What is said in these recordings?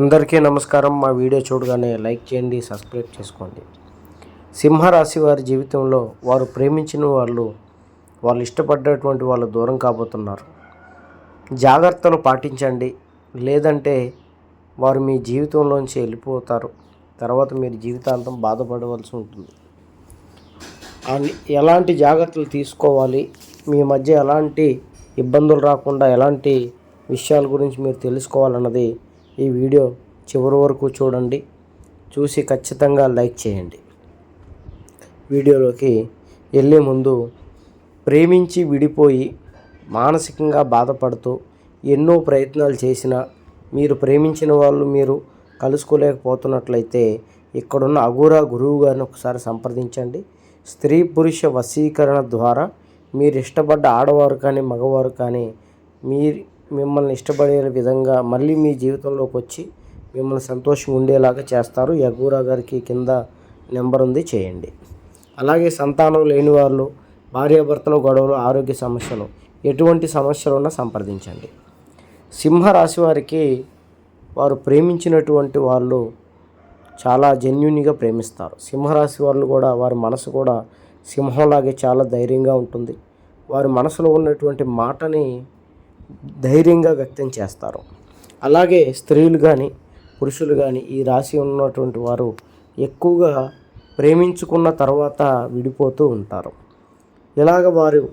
అందరికీ నమస్కారం. మా వీడియో చూడగానే లైక్ చేయండి సబ్స్క్రైబ్ చేసుకోండి. సింహరాశి వారి జీవితంలో వారు ప్రేమించిన వాళ్ళు వాళ్ళు ఇష్టపడ్డటువంటి వాళ్ళు దూరం కాబోతున్నారు. జాగ్రత్తలు పాటించండి. లేదంటే వారు మీ జీవితంలోంచి వెళ్ళిపోతారు. తర్వాత మీరు జీవితాంతం బాధపడవలసి ఉంటుంది. ఎలాంటి జాగ్రత్తలు తీసుకోవాలి? మీ మధ్య ఎలాంటి ఇబ్బందులు రాకుండా ఎలాంటి విషయాల గురించి మీరు తెలుసుకోవాలన్నది ఈ వీడియో చివరి వరకు చూడండి. చూసి ఖచ్చితంగా లైక్ చేయండి. వీడియోలోకి వెళ్ళే ముందు ప్రేమించి విడిపోయి మానసికంగా బాధపడుతూ ఎన్నో ప్రయత్నాలు చేసినా మీరు ప్రేమించిన వాళ్ళు మీరు కలుసుకోలేకపోతున్నట్లయితే ఇక్కడున్న అఘోరా గురువు గారిని ఒకసారి సంప్రదించండి. స్త్రీ పురుష వశీకరణ ద్వారా మీరు ఇష్టపడ్డ ఆడవారు కానీ మగవారు కానీ మీరు మిమ్మల్ని ఇష్టపడే విధంగా మళ్ళీ మీ జీవితంలోకి వచ్చి మిమ్మల్ని సంతోషంగా ఉండేలాగా చేస్తారు. యగూరా గారికి కింద నెంబర్ ఉంది చేయండి. అలాగే సంతానం లేని వాళ్ళు భార్యాభర్తలు గొడవలు ఆరోగ్య సమస్యలు ఎటువంటి సమస్యలు ఉన్నా సంప్రదించండి. సింహరాశి వారికి వారు ప్రేమించినటువంటి వాళ్ళు చాలా జెన్యున్గా ప్రేమిస్తారు. సింహరాశి వాళ్ళు కూడా వారి మనసు కూడా సింహంలాగే చాలా ధైర్యంగా ఉంటుంది. వారి మనసులో ఉన్నటువంటి మాటని ధైర్యంగా వ్యక్తం చేస్తారు. అలాగే స్త్రీలు కానీ పురుషులు కానీ ఈ రాశి ఉన్నటువంటి వారు ఎక్కువగా ప్రేమించుకున్న తర్వాత విడిపోతూ ఉంటారు. ఇలాగ వారు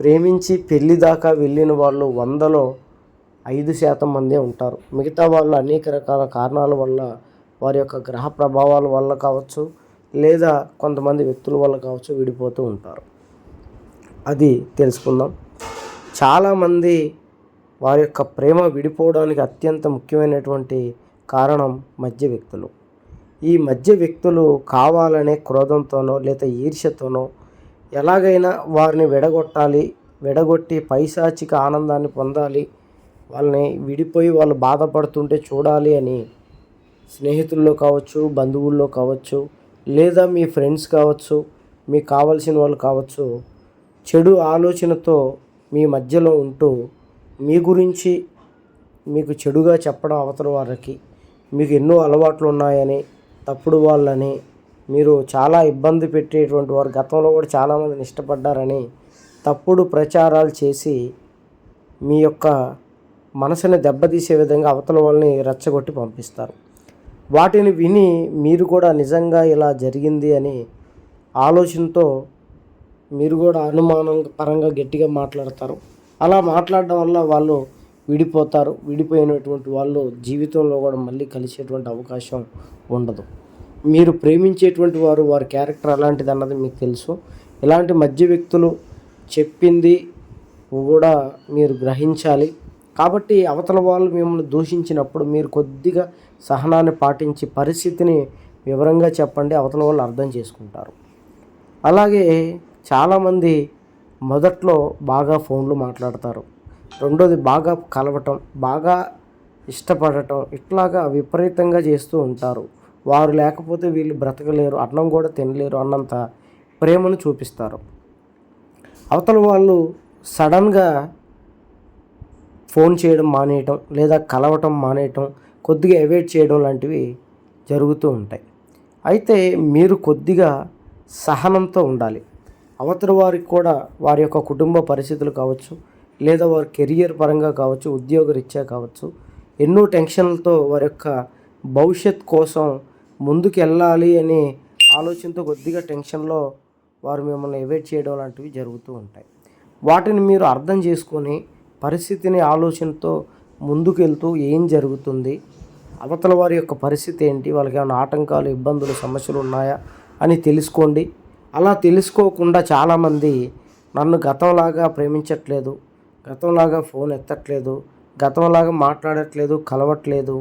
ప్రేమించి పెళ్ళి దాకా వెళ్ళిన వాళ్ళు వందలో ఐదు శాతం మందే ఉంటారు. మిగతా వాళ్ళు అనేక రకాల కారణాల వల్ల వారి యొక్క గ్రహ ప్రభావాల వల్ల కావచ్చు లేదా కొంతమంది వ్యక్తుల వల్ల కావచ్చు విడిపోతూ ఉంటారు. అది తెలుసుకుందాం. చాలామంది వారి యొక్క ప్రేమ విడిపోవడానికి అత్యంత ముఖ్యమైనటువంటి కారణం మధ్య వ్యక్తులు. ఈ మధ్య వ్యక్తులు కావాలనే క్రోధంతోనో లేదా ఈర్ష్యతోనో ఎలాగైనా వారిని విడగొట్టాలి విడగొట్టి పైశాచిక ఆనందాన్ని పొందాలి వాళ్ళని విడిపోయి వాళ్ళు బాధపడుతుంటే చూడాలి అని స్నేహితుల్లో కావచ్చు బంధువుల్లో కావచ్చు లేదా మీ ఫ్రెండ్స్ కావచ్చు మీకు కావలసిన వాళ్ళు కావచ్చు చెడు ఆలోచనతో మీ మధ్యలో ఉంటూ మీ గురించి మీకు చెడుగా చెప్పడం అవతల వారికి మీకు ఎన్నో అలవాట్లు ఉన్నాయని తప్పుడు వాళ్ళని మీరు చాలా ఇబ్బంది పెట్టేటువంటి వారు గతంలో కూడా చాలామందిని ఇష్టపడ్డారని తప్పుడు ప్రచారాలు చేసి మీ యొక్క మనసుని దెబ్బతీసే విధంగా అవతల వాళ్ళని రెచ్చగొట్టి పంపిస్తారు. వాటిని విని మీరు కూడా నిజంగా ఇలా జరిగింది అని ఆలోచనతో మీరు కూడా అనుమానం పరంగా గట్టిగా మాట్లాడతారు. అలా మాట్లాడడం వల్ల వాళ్ళు విడిపోతారు. విడిపోయినటువంటి వాళ్ళు జీవితంలో కూడా మళ్ళీ కలిసేటువంటి అవకాశం ఉండదు. మీరు ప్రేమించేటువంటి వారు వారి క్యారెక్టర్ అలాంటిది అన్నది మీకు తెలుసు. ఇలాంటి మధ్య వ్యక్తులు చెప్పింది కూడా మీరు గ్రహించాలి. కాబట్టి అవతల వాళ్ళు మిమ్మల్ని దూషించినప్పుడు మీరు కొద్దిగా సహనాన్ని పాటించి పరిస్థితిని వివరంగా చెప్పండి. అవతల వాళ్ళు అర్థం చేసుకుంటారు. అలాగే చాలామంది మొదట్లో బాగా ఫోన్లు మాట్లాడతారు. రెండోది బాగా కలవటం బాగా ఇష్టపడటం ఇట్లాగా విపరీతంగా చేస్తూ ఉంటారు. వారు లేకపోతే వీళ్ళు బ్రతకలేరు అన్నం కూడా తినలేరు అన్నంత ప్రేమను చూపిస్తారు. అవతల వాళ్ళు సడన్గా ఫోన్ చేయడం మానేయటం లేదా కలవటం మానేయటం కొద్దిగా అవాయిడ్ చేయడం లాంటివి జరుగుతూ ఉంటాయి. అయితే మీరు కొద్దిగా సహనంతో ఉండాలి. అవతల వారికి కూడా వారి యొక్క కుటుంబ పరిస్థితులు కావచ్చు లేదా వారి కెరియర్ పరంగా కావచ్చు ఉద్యోగరీత్యా కావచ్చు ఎన్నో టెన్షన్లతో వారి యొక్క భవిష్యత్ కోసం ముందుకు వెళ్ళాలి అనే ఆలోచనతో కొద్దిగా టెన్షన్లో వారు మిమ్మల్ని ఎవేట్ చేయడం లాంటివి జరుగుతూ ఉంటాయి. వాటిని మీరు అర్థం చేసుకొని పరిస్థితిని ఆలోచనతో ముందుకు వెళ్తూ ఏం జరుగుతుంది అవతల వారి యొక్క పరిస్థితి ఏంటి వాళ్ళకి ఏమైనా ఆటంకాలు ఇబ్బందులు సమస్యలు ఉన్నాయా అని తెలుసుకోండి. అలా తెలుసుకోకుండా చాలామంది నన్ను గతంలాగా ప్రేమించట్లేదు గతంలాగా ఫోన్ ఎత్తట్లేదు గతంలాగా మాట్లాడట్లేదు కలవట్లేదు.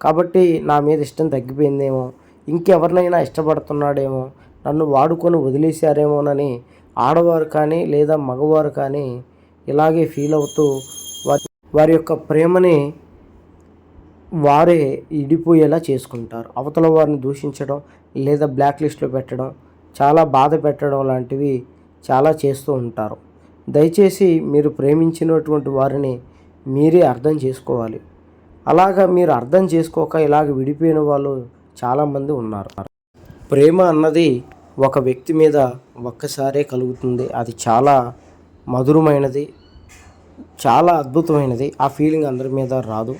కాబట్టి నా మీద ఇష్టం తగ్గిపోయిందేమో ఇంకెవరినైనా ఇష్టపడుతున్నాడేమో నన్ను వాడుకొని వదిలేశారేమోనని ఆడవారు కానీ లేదా మగవారు కానీ ఇలాగే ఫీల్ అవుతూ వారి వారి యొక్క ప్రేమని వారే ఇడిపోయేలా చేసుకుంటారు. అవతల వారిని దూషించడం లేదా బ్లాక్ లిస్ట్లో పెట్టడం చాలా బాధ పెట్టడం లాంటివి చాలా చేస్తూ ఉంటారు. దయచేసి మీరు ప్రేమించినటువంటి వారిని మీరే అర్థం చేసుకోవాలి. అలాగా మీరు అర్థం చేసుకోక ఇలాగ విడిపోయిన వాళ్ళు చాలామంది ఉన్నారు. ప్రేమ అన్నది ఒక వ్యక్తి మీద ఒక్కసారే కలుగుతుంది. అది చాలా మధురమైనది చాలా అద్భుతమైనది. ఆ ఫీలింగ్ అందరి మీద రాదు.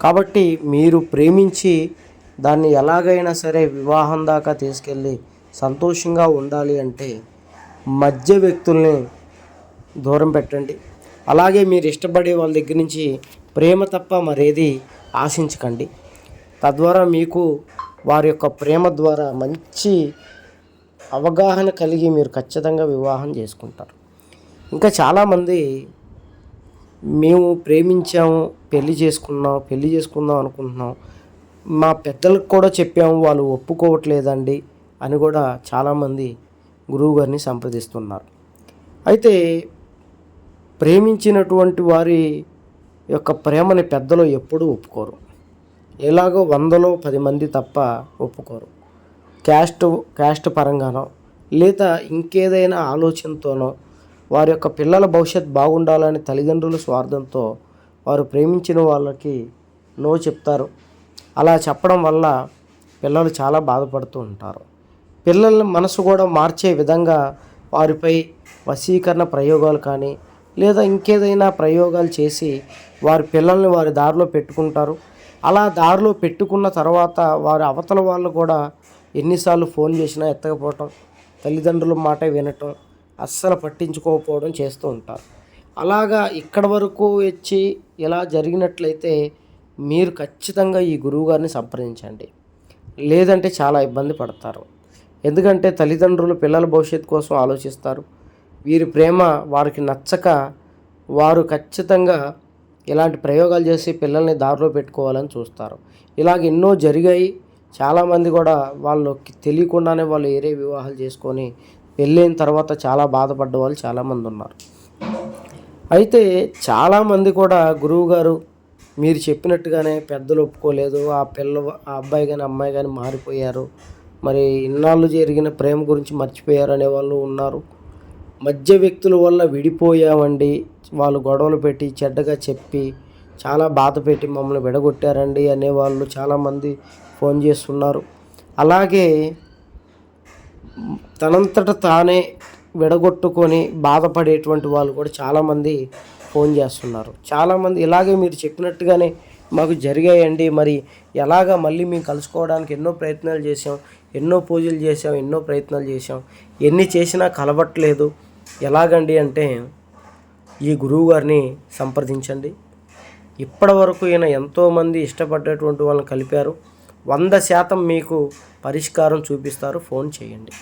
కాబట్టి మీరు ప్రేమించి దాన్ని ఎలాగైనా సరే వివాహం దాకా తీసుకెళ్ళి సంతోషంగా ఉండాలి అంటే మధ్య వ్యక్తుల్ని దూరం పెట్టండి. అలాగే మీరు ఇష్టపడే వాళ్ళ దగ్గర నుంచి ప్రేమ తప్ప మరేది ఆశించకండి. తద్వారా మీకు వారి యొక్క ప్రేమ ద్వారా మంచి అవగాహన కలిగి మీరు ఖచ్చితంగా వివాహం చేసుకుంటారు. ఇంకా చాలామంది మేము ప్రేమించాము పెళ్ళి చేసుకున్నాం పెళ్ళి చేసుకుందాం అనుకుంటున్నాం. మా పెద్దలకు కూడా చెప్పాము వాళ్ళు ఒప్పుకోవట్లేదండి. అని కూడా చాలామంది గురువుగారిని సంప్రదిస్తున్నారు. అయితే ప్రేమించినటువంటి వారి యొక్క ప్రేమని పెద్దలు ఎప్పుడూ ఒప్పుకోరు. ఎలాగో వందలో పది మంది తప్ప ఒప్పుకోరు. క్యాస్ట్ క్యాస్ట్ పరంగానో లేదా ఇంకేదైనా ఆలోచనతోనో వారి యొక్క పిల్లల భవిష్యత్ బాగుండాలని తల్లిదండ్రుల స్వార్థంతో వారు ప్రేమించిన వాళ్ళకి నో చెప్తారు. అలా చెప్పడం వల్ల పిల్లలు చాలా బాధపడుతూ ఉంటారు. పిల్లల మనసు కూడా మార్చే విధంగా వారిపై వశీకరణ ప్రయోగాలు కానీ లేదా ఇంకేదైనా ప్రయోగాలు చేసి వారి పిల్లల్ని వారి దారిలో పెట్టుకుంటారు. అలా దారిలో పెట్టుకున్న తర్వాత వారి అవతల వాళ్ళు కూడా ఎన్నిసార్లు ఫోన్ చేసినా ఎత్తకపోవటం తల్లిదండ్రుల మాట వినటం అస్సలు పట్టించుకోకపోవడం చేస్తూ ఉంటారు. అలాగా ఇక్కడ వరకు వచ్చి ఇలా జరిగినట్లయితే మీరు ఖచ్చితంగా ఈ గురువుగారిని సంప్రదించండి. లేదంటే చాలా ఇబ్బంది పడతారు. ఎందుకంటే తల్లిదండ్రులు పిల్లల భవిష్యత్తు కోసం ఆలోచిస్తారు. వీరి ప్రేమ వారికి నచ్చక వారు ఖచ్చితంగా ఇలాంటి ప్రయోగాలు చేసి పిల్లల్ని దారిలో పెట్టుకోవాలని చూస్తారు. ఇలాగ ఎన్నో జరిగాయి. చాలామంది కూడా వాళ్ళకి తెలియకుండానే వాళ్ళు ఏరే వివాహాలు చేసుకొని పెళ్ళైన తర్వాత చాలా బాధపడ్డ వాళ్ళు చాలామంది ఉన్నారు. అయితే చాలామంది కూడా గురువు గారు మీరు చెప్పినట్టుగానే పెద్దలు ఒప్పుకోలేదు. ఆ పిల్ల ఆ అబ్బాయి కానీ అమ్మాయి కానీ మారిపోయారు. మరి ఇన్నాళ్ళు జరిగిన ప్రేమ గురించి మర్చిపోయారు అనే వాళ్ళు ఉన్నారు. మధ్య వ్యక్తుల వల్ల విడిపోయామండి. వాళ్ళు గొడవలు పెట్టి చెడ్డగా చెప్పి చాలా బాధ పెట్టి మమ్మల్ని విడగొట్టారండి అనేవాళ్ళు చాలామంది ఫోన్ చేస్తున్నారు. అలాగే తనంతట తానే విడగొట్టుకొని బాధపడేటువంటి వాళ్ళు కూడా చాలామంది ఫోన్ చేస్తున్నారు. చాలామంది ఇలాగే మీరు చెప్పినట్టుగానే మాకు జరిగాయండి. మరి ఎలాగ మళ్ళీ మేము కలుసుకోవడానికి ఎన్నో ప్రయత్నాలు చేసాం ఎన్నో పూజలు చేసాం ఎన్నో ప్రయత్నాలు చేసాం ఎన్ని చేసినా కలవట్లేదు. ఎలాగండి అంటే ఈ గురువు గారిని సంప్రదించండి. ఇప్పటి వరకు ఈయన ఎంతోమంది ఇష్టపడ్డటువంటి వాళ్ళని కలిపారు. వంద శాతం మీకు పరిష్కారం చూపిస్తారు. ఫోన్ చేయండి.